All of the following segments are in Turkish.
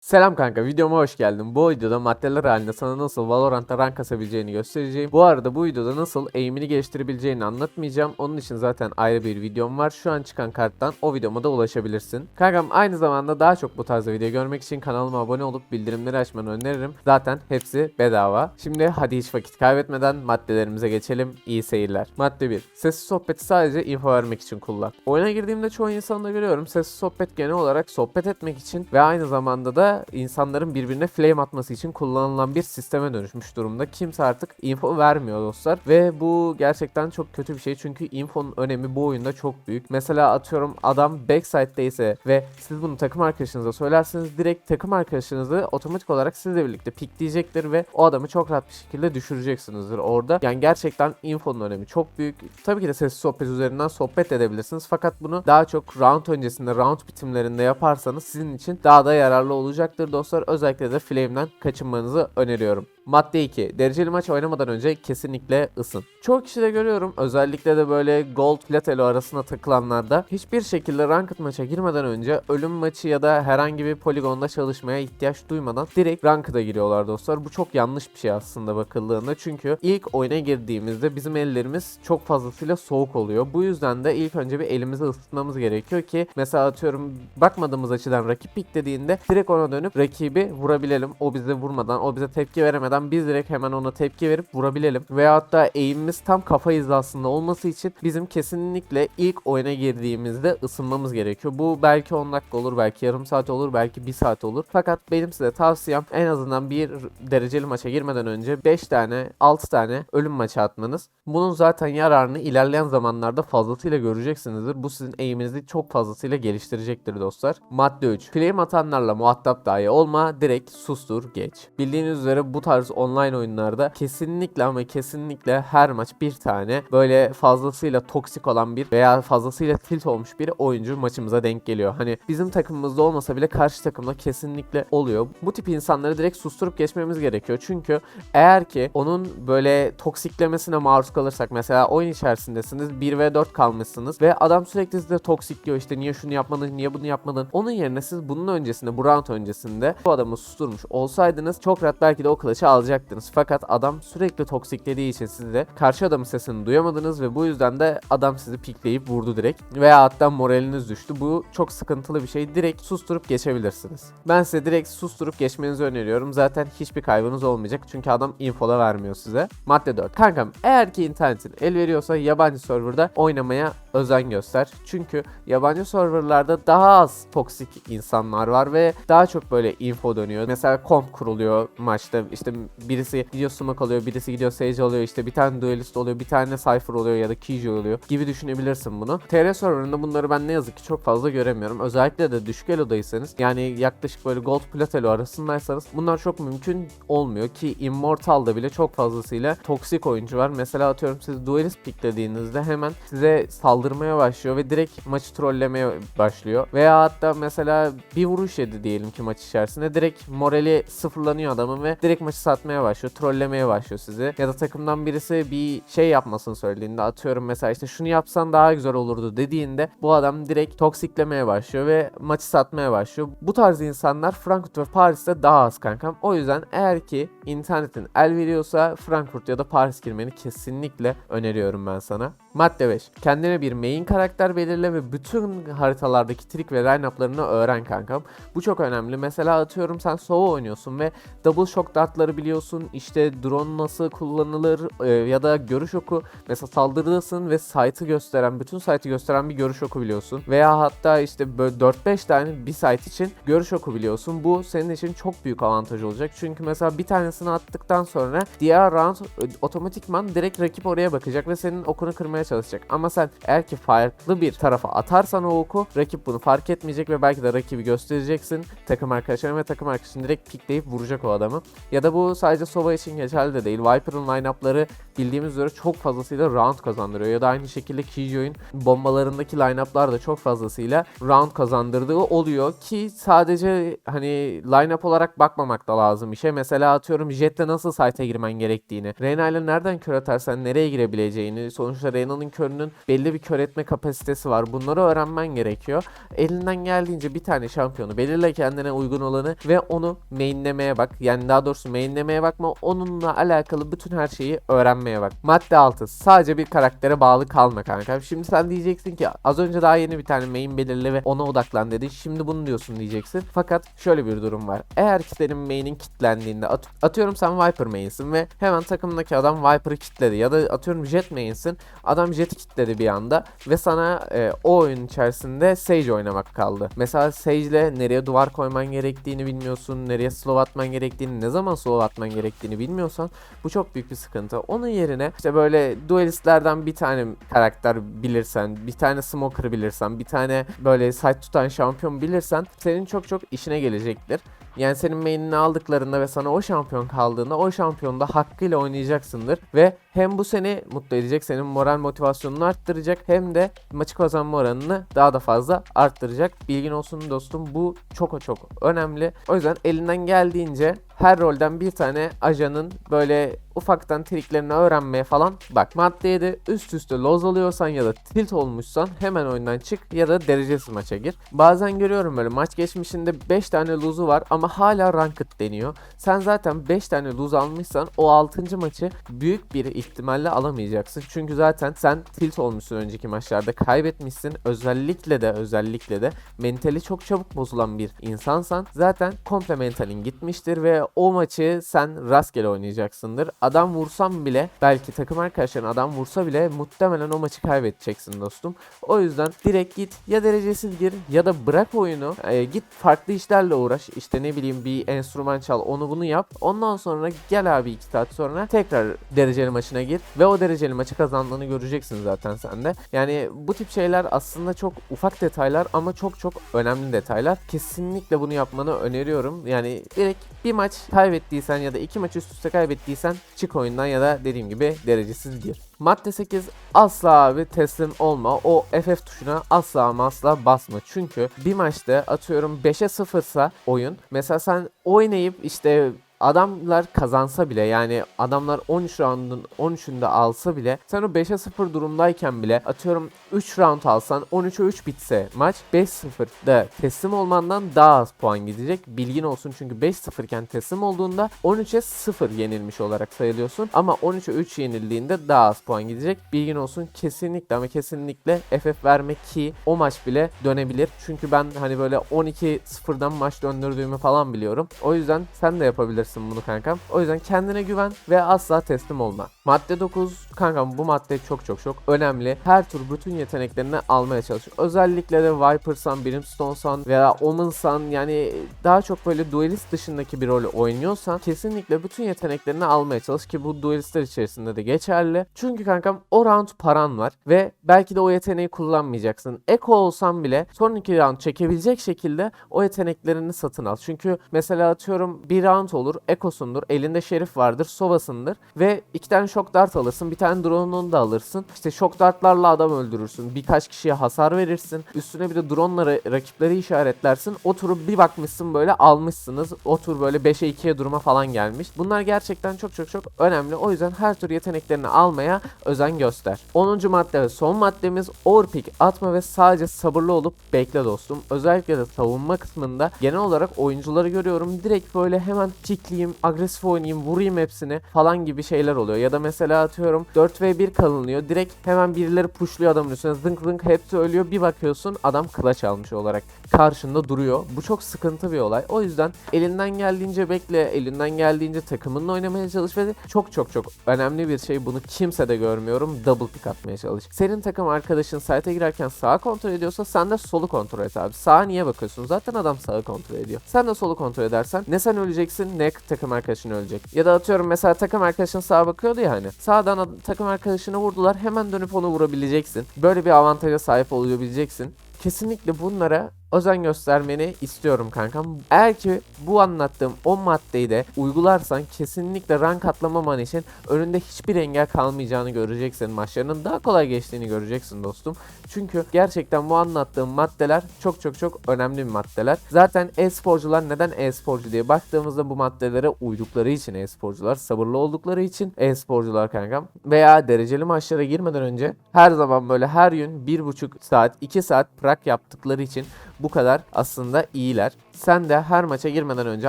Selam kanka videoma hoş geldin. Bu videoda maddeler halinde sana nasıl Valorant'ta rank kasabileceğini göstereceğim. Bu arada bu videoda nasıl aim'ini geliştirebileceğini anlatmayacağım. Onun için zaten ayrı bir videom var. Şu an çıkan karttan o videoma da ulaşabilirsin. Kankam aynı zamanda daha çok bu tarz video görmek için kanalıma abone olup bildirimleri açmanı öneririm. Zaten hepsi bedava. Şimdi hadi hiç vakit kaybetmeden maddelerimize geçelim. İyi seyirler. Madde 1. Sessiz sohbeti sadece info vermek için kullan. Oyuna girdiğimde çoğu insanda görüyorum. Sessiz sohbet genel olarak sohbet etmek için ve aynı zamanda da insanların birbirine flame atması için kullanılan bir sisteme dönüşmüş durumda. Kimse artık info vermiyor dostlar ve bu gerçekten çok kötü bir şey çünkü infonun önemi bu oyunda çok büyük. Mesela atıyorum adam backside'deyse ve siz bunu takım arkadaşınıza söylerseniz direkt takım arkadaşınızı otomatik olarak sizle birlikte pikleyecektir ve o adamı çok rahat bir şekilde düşüreceksinizdir orada. Yani gerçekten infonun önemi çok büyük. Tabii ki de sessiz sohbet üzerinden sohbet edebilirsiniz fakat bunu daha çok round öncesinde, round bitimlerinde yaparsanız sizin için daha da yararlı olacaktır dostlar. Özellikle de flame'den kaçınmanızı öneriyorum. Madde 2. Dereceli maç oynamadan önce kesinlikle ısın. Çoğu kişide görüyorum özellikle de böyle gold platelo arasına takılanlarda hiçbir şekilde ranked maça girmeden önce ölüm maçı ya da herhangi bir poligonda çalışmaya ihtiyaç duymadan direkt ranked'a giriyorlar dostlar. Bu çok yanlış bir şey aslında bakıldığında çünkü ilk oyuna girdiğimizde bizim ellerimiz çok fazlasıyla soğuk oluyor. Bu yüzden de ilk önce bir elimizi ısıtmamız gerekiyor ki mesela atıyorum bakmadığımız açıdan rakip piklediğinde direkt ona dönüp rakibi vurabilelim. O bize vurmadan, o bize tepki veremeden biz direkt hemen ona tepki verip vurabilelim. Veyahut da eğimimiz tam kafa hizasında olması için bizim kesinlikle ilk oyuna girdiğimizde ısınmamız gerekiyor. Bu belki 10 dakika olur, belki yarım saat olur, belki 1 saat olur. Fakat benim size tavsiyem en azından bir dereceli maça girmeden önce 5 tane, 6 tane ölüm maçı atmanız. Bunun zaten yararını ilerleyen zamanlarda fazlasıyla göreceksinizdir. Bu sizin eğiminizi çok fazlasıyla geliştirecektir dostlar. Madde 3. Flame atanlarla muhatap dahi olma, direkt sustur, geç. Bildiğiniz üzere bu tarz online oyunlarda kesinlikle ama kesinlikle her maç bir tane böyle fazlasıyla toksik olan bir veya fazlasıyla tilt olmuş bir oyuncu maçımıza denk geliyor. Hani bizim takımımızda olmasa bile karşı takımda kesinlikle oluyor. Bu tip insanları direkt susturup geçmemiz gerekiyor. Çünkü eğer ki onun böyle toksiklemesine maruz kalırsak mesela oyun içerisindesiniz 1 ve 4 kalmışsınız ve adam sürekli size toksikliyor işte niye şunu yapmadın niye bunu yapmadın. Onun yerine siz bunun öncesinde bu round öncesinde bu adamı susturmuş olsaydınız çok rahat belki de o kılıcı alacaktınız. Fakat adam sürekli toksiklediği için siz de karşı adamın sesini duyamadınız ve bu yüzden de adam sizi pikleyip vurdu direkt. Veya hatta moraliniz düştü. Bu çok sıkıntılı bir şey. Direkt susturup geçebilirsiniz. Ben size direkt susturup geçmenizi öneriyorum. Zaten hiçbir kaybınız olmayacak. Çünkü adam infola vermiyor size. Madde 4. Kankam eğer ki internetin el veriyorsa yabancı serverda oynamaya özen göster. Çünkü yabancı serverlarda daha az toksik insanlar var ve daha çok böyle info dönüyor. Mesela komp kuruluyor maçta. İşte birisi gidiyor smoke alıyor, birisi gidiyor sage alıyor. İşte bir tane duelist oluyor, bir tane cypher oluyor ya da keyjoy oluyor gibi düşünebilirsin bunu. TR serverında bunları ben ne yazık ki çok fazla göremiyorum. Özellikle de düşük elodaysanız yani yaklaşık böyle gold plat arasındaysanız bunlar çok mümkün olmuyor ki Immortal'da bile çok fazlasıyla toksik oyuncu var. Mesela atıyorum siz duelist piklediğinizde hemen size saldırmaya başlıyor ve direkt maçı trollemeye başlıyor. Veya hatta mesela bir vuruş yedi diyelim ki maç içerisinde direkt morali sıfırlanıyor adamın ve direkt maçı satmaya başlıyor. Trollemeye başlıyor sizi. Ya da takımdan birisi bir şey yapmasını söylediğinde atıyorum mesela işte şunu yapsan daha güzel olurdu dediğinde bu adam direkt toksiklemeye başlıyor ve maçı satmaya başlıyor. Bu tarz insanlar Frankfurt ve Paris'te daha az kankam. O yüzden eğer ki internetin el veriyorsa Frankfurt ya da Paris girmeni kesinlikle öneriyorum ben sana. Madde 5. Kendine bir main karakter belirle ve bütün haritalardaki trik ve line-up'larını öğren kankam. Bu çok önemli. Mesela atıyorum sen Sova oynuyorsun ve double shock dartları biliyorsun. İşte drone nasıl kullanılır e, ya da görüş oku. Mesela saldırıdasın ve site'ı gösteren, bütün site'ı gösteren bir görüş oku biliyorsun. Veya hatta işte böyle 4-5 tane bir site için görüş oku biliyorsun. Bu senin için çok büyük avantaj olacak. Çünkü mesela bir tanesini attıktan sonra diğer round e, otomatikman direkt rakip oraya bakacak ve senin okunu kırmaya çalışacak. Ama sen eğer ki farklı bir tarafa atarsan o oku rakip bunu fark etmeyecek ve belki de rakibi göstereceksin takım arkadaşlarına ve takım arkadaşın direkt pikleyip vuracak o adamı. Ya da bu sadece Sova için geçerli de değil. Viper'ın line-up'ları bildiğimiz üzere çok fazlasıyla round kazandırıyor. Ya da aynı şekilde Killjoy'un bombalarındaki line-up'lar da çok fazlasıyla round kazandırdığı oluyor ki sadece hani line-up olarak bakmamak da lazım işe. Mesela atıyorum Jet'le nasıl site'e girmen gerektiğini, Reyna ile nereden kör atarsan nereye girebileceğini, sonuçta Reyna'nın körünün belli bir kör etme kapasitesi var. Bunları öğrenmen gerekiyor. Elinden geldiğince bir tane şampiyonu belirle kendine uygun olanı ve onu mainlemeye bak. Yani daha doğrusu mainlemeye bakma. Onunla alakalı bütün her şeyi öğrenmeye bak. Madde 6. Sadece bir karaktere bağlı kalma kanka. Şimdi sen diyeceksin ki az önce daha yeni bir tane main belirle ve ona odaklan dedi. Şimdi bunu diyorsun diyeceksin. Fakat şöyle bir durum var. Eğer ki senin mainin kitlendiğinde at- atıyorum sen Viper main'sin ve hemen takımdaki adam Viper'ı kitledi ya da atıyorum Jet main'sin adam Jet'i kitledi bir anda ve sana e, o oyun içerisinde Sage oynamak kaldı. Mesela Sage'le nereye duvar koyman gerektiğini bilmiyorsun, nereye slow atman gerektiğini, ne zaman slow atman gerektiğini bilmiyorsan bu çok büyük bir sıkıntı. Onun yerine işte böyle duelistlerden bir tane karakter bilirsen, bir tane smoker bilirsen, bir tane böyle site tutan şampiyon bilirsen senin çok çok işine gelecektir. Yani senin main'ini aldıklarında ve sana o şampiyon kaldığında o şampiyonda hakkıyla oynayacaksındır ve hem bu seni mutlu edecek, senin moral motivasyonunu arttıracak hem de maçı kazanma oranını daha da fazla arttıracak. Bilgin olsun dostum bu çok çok önemli. O yüzden elinden geldiğince her rolden bir tane ajanın böyle ufaktan triklerini öğrenmeye falan bak. Maddeye de üst üste loz alıyorsan ya da tilt olmuşsan hemen oyundan çık ya da derecesiz maça gir. Bazen görüyorum böyle maç geçmişinde 5 tane lose'u var ama hala ranked deniyor. Sen zaten 5 tane lose almışsan o 6. maçı büyük bir ihtimalle alamayacaksın. Çünkü zaten sen tilt olmuşsun önceki maçlarda kaybetmişsin. Özellikle de özellikle de mentali çok çabuk bozulan bir insansan zaten komple mentalin gitmiştir ve o maçı sen rastgele oynayacaksındır. Adam vursam bile belki takım arkadaşların adam vursa bile muhtemelen o maçı kaybedeceksin dostum. O yüzden direkt git ya derecesiz gir ya da bırak oyunu. e, git farklı işlerle uğraş. İşte ne bileyim bir enstrüman çal onu bunu yap. Ondan sonra gel abi 2 saat sonra tekrar dereceli maçına gir ve o dereceli maçı kazandığını göreceksin zaten sen de. Yani bu tip şeyler aslında çok ufak detaylar ama çok çok önemli detaylar. Kesinlikle bunu yapmanı öneriyorum. Yani direkt bir maç kaybettiysen ya da iki maç üst üste kaybettiysen çık oyundan ya da dediğim gibi derecesiz gir. Madde 8 asla abi teslim olma. O FF tuşuna asla ama asla basma. Çünkü bir maçta atıyorum 5'e 0'sa oyun. Mesela sen oynayıp işte adamlar kazansa bile yani adamlar 13 roundun 13'ünde alsa bile sen o 5'e 0 durumdayken bile atıyorum 3 round alsan 13'e 3 bitse maç 5-0'da teslim olmandan daha az puan gidecek. Bilgin olsun çünkü 5-0 iken teslim olduğunda 13'e 0 yenilmiş olarak sayılıyorsun. Ama 13'e 3 yenildiğinde daha az puan gidecek. Bilgin olsun kesinlikle ama kesinlikle FF vermek ki o maç bile dönebilir. Çünkü ben hani böyle 12-0'dan maç döndürdüğümü falan biliyorum. O yüzden sen de yapabilirsin bunu kankam. O yüzden kendine güven ve asla teslim olma. Madde 9 kankam bu madde çok çok çok önemli. Her tur bütün yeteneklerini almaya çalış. Özellikle de Viper'san, Brimstone'san veya Omen'san yani daha çok böyle duelist dışındaki bir rol oynuyorsan kesinlikle bütün yeteneklerini almaya çalış ki bu duelistler içerisinde de geçerli. Çünkü kankam o round paran var ve belki de o yeteneği kullanmayacaksın. Eko olsan bile sonraki round çekebilecek şekilde o yeteneklerini satın al. Çünkü mesela atıyorum bir round olur, ekosundur, elinde şerif vardır, sovasındır ve iki tane şok dart alırsın, bir tane drone'unu da alırsın. İşte şok dartlarla adam öldürürsün, birkaç kişiye hasar verirsin. Üstüne bir de drone'la ra- rakipleri işaretlersin. O turu bir bakmışsın böyle almışsınız. O tur böyle 5'e 2'ye duruma falan gelmiş. Bunlar gerçekten çok çok çok önemli. O yüzden her tur yeteneklerini almaya özen göster. 10. madde ve son maddemiz overpick atma ve sadece sabırlı olup bekle dostum. Özellikle de savunma kısmında genel olarak oyuncuları görüyorum. Direkt böyle hemen tikleyeyim, agresif oynayayım, vurayım hepsini falan gibi şeyler oluyor. Ya da mesela atıyorum 4v1 kalınıyor. Direkt hemen birileri pushluyor adamın üstüne. Zınk zınk hepsi ölüyor. Bir bakıyorsun adam kılıç almış olarak karşında duruyor. Bu çok sıkıntı bir olay. O yüzden elinden geldiğince bekle, elinden geldiğince takımınla oynamaya çalış ve çok çok çok önemli bir şey. Bunu kimse de görmüyorum. Double pick atmaya çalış. Senin takım arkadaşın site'e girerken sağa kontrol ediyorsa sen de solu kontrol et abi. Sağa niye bakıyorsun? Zaten adam sağı kontrol ediyor. Sen de solu kontrol edersen ne sen öleceksin ne takım arkadaşın ölecek. Ya da atıyorum mesela takım arkadaşın sağa bakıyordu ya hani. Sağdan takım arkadaşını vurdular. Hemen dönüp onu vurabileceksin. Böyle bir avantaja sahip olabileceksin. Kesinlikle bunlara özen göstermeni istiyorum kankam. Eğer ki bu anlattığım 10 maddeyi de uygularsan kesinlikle rank atlamaman için önünde hiçbir engel kalmayacağını göreceksin. Maçlarının daha kolay geçtiğini göreceksin dostum. Çünkü gerçekten bu anlattığım maddeler çok çok çok önemli bir maddeler. Zaten e-sporcular neden e-sporcu diye baktığımızda bu maddelere uydukları için e-sporcular, sabırlı oldukları için e-sporcular kankam veya dereceli maçlara girmeden önce her zaman böyle her gün 1,5 saat, 2 saat prak yaptıkları için bu kadar aslında iyiler. Sen de her maça girmeden önce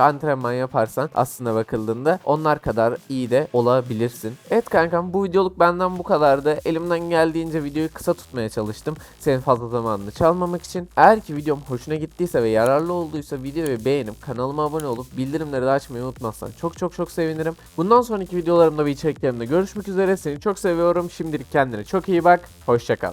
antrenman yaparsan aslında bakıldığında onlar kadar iyi de olabilirsin. Evet kankam bu videoluk benden bu kadardı. Elimden geldiğince videoyu kısa tutmaya çalıştım. Senin fazla zamanını çalmamak için. Eğer ki videom hoşuna gittiyse ve yararlı olduysa videoyu beğenip kanalıma abone olup bildirimleri de açmayı unutmazsan çok çok çok sevinirim. Bundan sonraki videolarımda ve içeriklerimde görüşmek üzere. Seni çok seviyorum. Şimdilik kendine çok iyi bak. Hoşçakal.